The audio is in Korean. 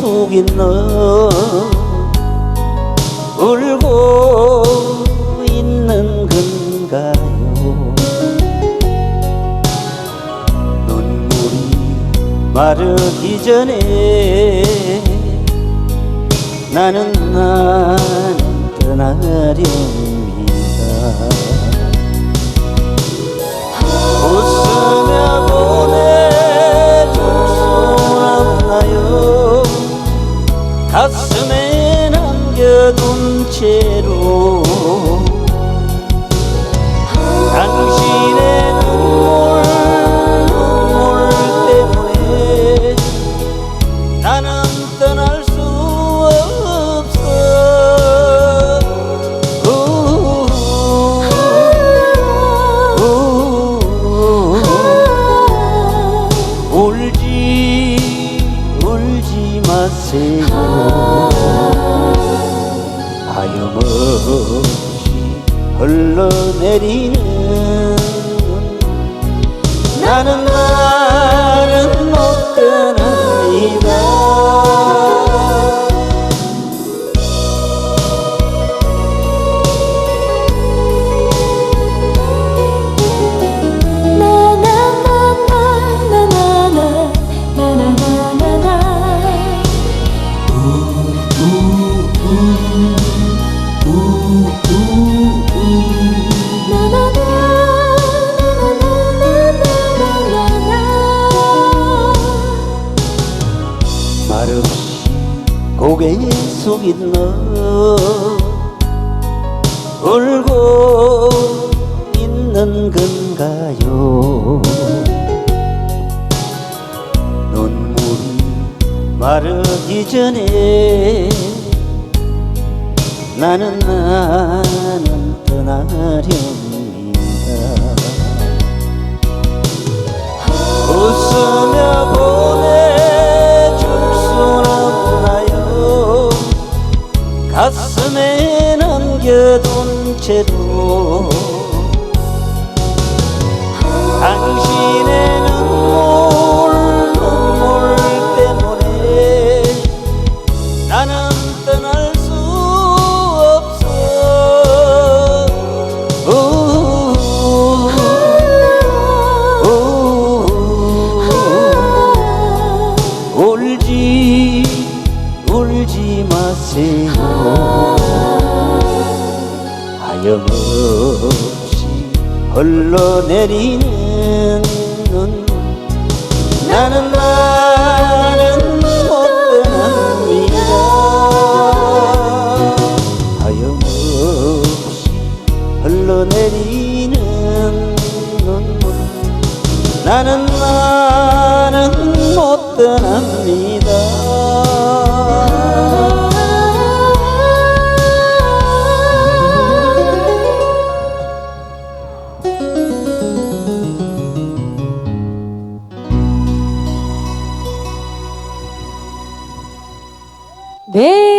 속인 너 울고 있는 건가요? 눈물이 마르기 전에 나는 나는 떠나렵니다 가슴에 남겨둔 채로 당신의 흘 고개 숙인 너 울고 있는 건가요? 눈물이 마르기 전에 나는 나는 떠나렵 가슴에 남겨둔 채로 당신의 눈물 눈물 때문에 나는 떠날 마세요 하염없이 흘러내리는 눈. 나는 나는 못 떠납니다 하염없이 흘러내리는 눈물 나는 나는 못 떠납니다 দে